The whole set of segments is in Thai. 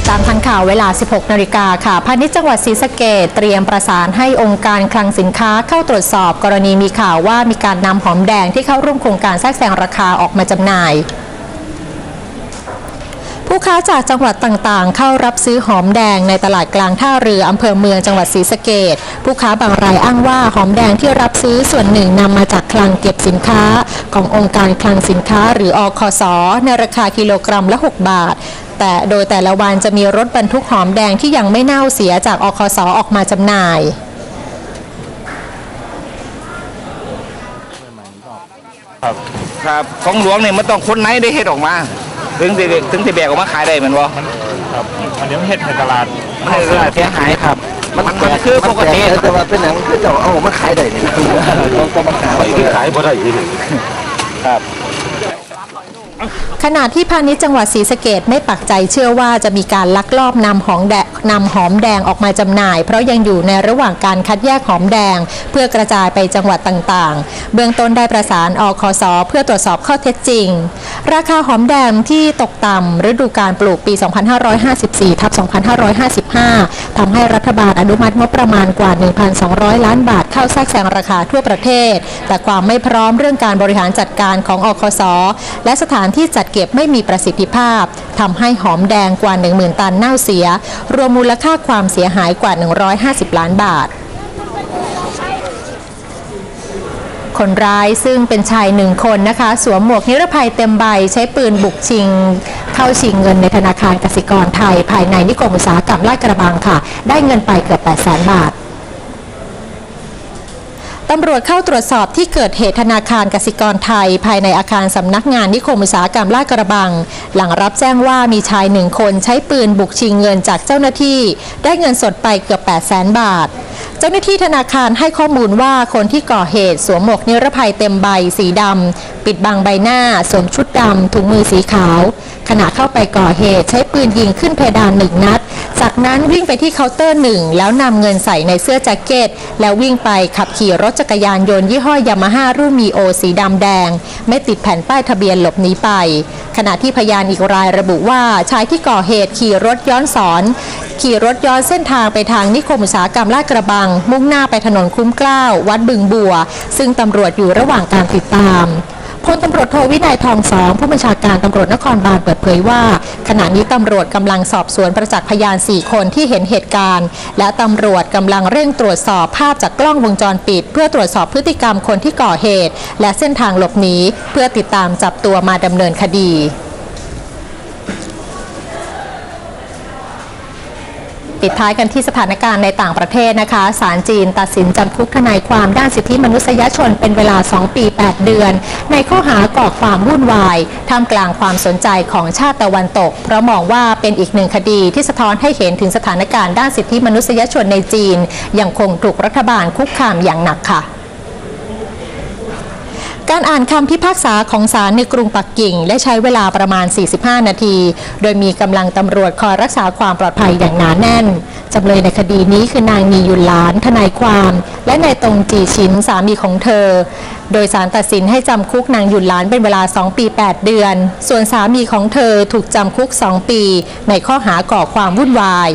ติดตามทันข่าวเวลา 16 นาฬิกาค่ะ พาณิชย์จังหวัดศรีสะเกดเตรียมประสานให้องค์การคลังสินค้าเข้าตรวจสอบกรณีมีข่าวว่ามีการนำหอมแดงที่เข้าร่วมโครงการแทรกแซงราคาออกมาจำหน่าย ผู้ค้าจากจังหวัดต่างๆ เข้ารับซื้อหอมแดงในตลาดกลางท่าเรืออำเภอเมืองจังหวัดศรีสะเกดผู้ค้าบางรายอ้างว่าหอมแดงที่รับซื้อส่วนหนึ่งนำมาจากคลังเก็บสินค้า ขององค์การคลังสินค้าหรืออคสในราคากิโลกรัมละ 6 บาทแต่โดยแต่ละวันจะมีรถบรรทุกหอมแดงที่ยังไม่เน่าเสียจากอคสออกมาจำหน่าย ครับ ครับของหลวงเนี่ยมันต้องคนไหนได้เฮ็ดออกมา ถึงสิได้ถึงสิแบกออกมาขายได้แมันบ่ครับอันนี้มันเห็ดในตลาดมันให้เสียหายครับ มันมันคือปกติแต่ว่าเป็นหนังคือเจ้าเอามาขายได้นี่ต้องต้องมาขายขายบ่ได้อีกครับ ขณะที่พาณิชย์จังหวัดศรีสะเกดไม่ปักใจเชื่อว่าจะมีการลักลอบนำหอมแดงนำหอมแดงออกมาจำหน่าย เพราะยังอยู่ในระหว่างการคัดแยกหอมแดง เพื่อกระจายไปจังหวัดต่างๆ เบื้องต้นได้ประสานอคสเพื่อตรวจสอบข้อเท็จจริง ราคาหอมแดงที่ตกต่ำฤดูการปลูกปี 2554ทับ2555ทำให้รัฐบาลอนุมัติงบประมาณกว่า 1,200 ล้านบาทเข้าแทรกแซงราคาทั่วประเทศ แต่ความไม่พร้อมเรื่องการบริหารจัดการของอคสและสถานที่จัดเก็บไม่มีประสิทธิภาพทำให้หอมแดงกว่า 10,000 ตันเน่าเสีย รวมมูลค่าความเสียหายกว่า 150 ล้านบาทคนร้ายซึ่งเป็นชายหนึ่งคนนะคะ สวมหมวกนิรภัยเต็มใบ ใช้ปืนบุกชิง เข้าชิงเงินในธนาคารกสิกรไทย ภายในนิคมอุตสาหกรรมลาดกระบังค่ะ ได้เงินไปเกือบ 8 0 0 0 0 0 บาท ตำรวจเข้าตรวจสอบที่เกิดเหตุธนาคารกสิกรไทย ภายในอาคารสำนักงานนิคมอุตสาหกรรมลาดกระบัง หลังรับแจ้งว่ามีชายหนึ่งคนใช้ปืนบุกชิงเงินจากเจ้าหน้าที่ ได้เงินสดไปเกือบ 8 0 0 0 0 0บาท เจ้าหน้าที่ธนาคารให้ข้อมูลว่าคนที่ก่อเหตุสวมหมวกนิรภัยเต็มใบสีดำปิดบังใบหน้าสวมชุดดำถุงมือสีขาว ขณะเข้าไปก่อเหตุ ใช้ปืนยิงขึ้นเพดานหนึ่งนัด จากนั้นวิ่งไปที่เคาน์เตอร์หนึ่งแล้วนำเงินใส่ในเสื้อแจ็คเก็ต แล้ววิ่งไปขับขี่รถจักรยานยนต์ยี่ห้อยามาฮ่ารุ่นมีโอสีดำแดง ไม่ติดแผ่นป้ายทะเบียนหลบหนีไป ขณะที่พยานอีกรายระบุว่าชายที่ก่อเหตุขี่รถย้อนสอน ขี่รถย้อนเส้นทางไปทางนิคมอุตสาหกรรมลาดกระบัง มุ่งหน้าไปถนนคุ้มเกล้าวัดบึงบัว ซึ่งตำรวจอยู่ระหว่างการติดตาม พลตำรวจโทวินัยทองสองผู้บัญชาการตำรวจนครบาลเปิดเผยว่า ขณะนี้ตำรวจกำลังสอบสวนประจักษ์พยาน 4 คนที่เห็นเหตุการณ์ และตำรวจกำลังเร่งตรวจสอบภาพจากกล้องวงจรปิด เพื่อตรวจสอบพฤติกรรมคนที่ก่อเหตุ และเส้นทางหลบหนีเพื่อติดตามจับตัวมาดำเนินคดี ปิดท้ายกันที่สถานการณ์ในต่างประเทศนะคะศาลจีนตัดสินจำคุกทนายความด้านสิทธิมนุษยชนเป็นเวลา 2 ปี 8 เดือน ในข้อหาก่อความวุ่นวายท่ามกลางความสนใจของชาติตะวันตก เพราะมองว่าเป็นอีกหนึ่งคดีที่สะท้อนให้เห็นถึงสถานการณ์ด้านสิทธิมนุษยชนในจีน ยังคงถูกรัฐบาลคุกคามอย่างหนักค่ะ การอ่านคำพิพากษาของศาลในกรุงปักกิ่ง ได้ใช้เวลาประมาณ 45 นาที โดยมีกำลังตำรวจคอยรักษาความปลอดภัยอย่างหนาแน่นจำเลยในคดีนี้คือนางนียุนหลานทนายความ และนายตรงจีชินสามีของเธอ โดยสารตัดสินให้จำคุกนางยุนหลานเป็นเวลา 2 ปี 8 เดือน ส่วนสามีของเธอถูกจำคุก 2 ปี ในข้อหาก่อความวุ่นวาย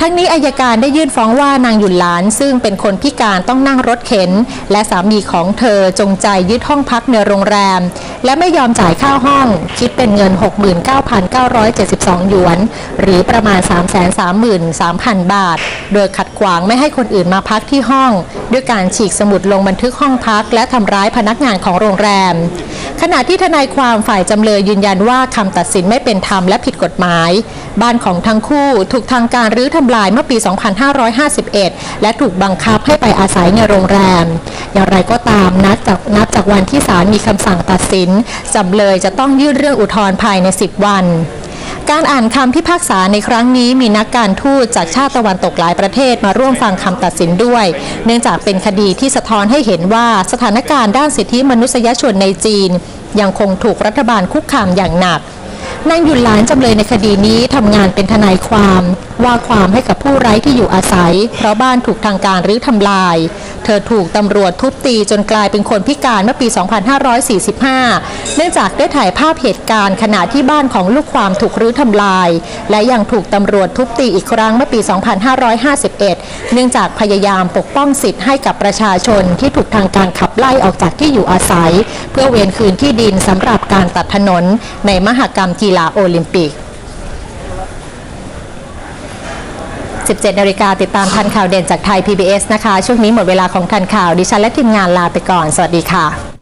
ทั้งนี้อายการได้ยื่นฟ้องว่านางหยุนหลาน ซึ่งเป็นคนพิการต้องนั่งรถเข็น และสามีของเธอจงใจยึดห้องพักในโรงแรม และไม่ยอมจ่ายค่าห้อง คิดเป็นเงิน 69,972 หยวน หรือประมาณ 333,000 บาท โดยขัดขวางไม่ให้คนอื่นมาพักที่ห้อง ด้วยการฉีกสมุดลงบันทึกห้องพัก และทำร้ายพนักงานของโรงแรม ขณะที่ทนายความฝ่ายจำเลยยืนยันว่าคำตัดสินไม่เป็นธรรมและผิดกฎหมาย บ้านของทั้งคู่ถูกทางการรื้อทำลายเมื่อปี 2551 และถูกบังคับให้ไปอาศัยในโรงแรม อย่างไรก็ตามนับจากนับจากวันที่ศาลมีคำสั่งตัดสินจำเลยจะต้องยื่นเรื่องอุทธรณ์ภายใน 10 วันการอ่านคำพิพากษาในครั้งนี้มีนักการทูตจากชาติตะวันตกหลายประเทศมาร่วมฟังคำตัดสินด้วย เนื่องจากเป็นคดีที่สะท้อนให้เห็นว่าสถานการณ์ด้านสิทธิมนุษยชนในจีน ยังคงถูกรัฐบาลคุกคามอย่างหนัก นางหยุนหลานจำเลยในคดีนี้ทำงานเป็นทนายความ ว่าความให้กับผู้ไร้ที่อยู่อาศัย เพราะบ้านถูกทางการรื้อทำลาย เธอถูกตำรวจทุบตีจนกลายเป็นคนพิการเมื่อปี 2545 เนื่องจากได้ถ่ายภาพเหตุการณ์ขณะที่บ้านของลูกความถูกรื้อทำลาย และยังถูกตำรวจทุบตีอีกครั้งเมื่อปี 2551 เนื่องจากพยายามปกป้องสิทธิ์ให้กับประชาชนที่ถูกทางการขับไล่ออกจากที่อยู่อาศัย เพื่อเวียนคืนที่ดินสำหรับการตัดถนนในมหกรรมกีฬฬาโอลิมปิก 17นาฬิกาติดตามทันข่าวเด่นจากไทย PBS นะคะ ช่วงนี้หมดเวลาของทันข่าว ดิฉันและทีมงานลาไปก่อน สวัสดีค่ะ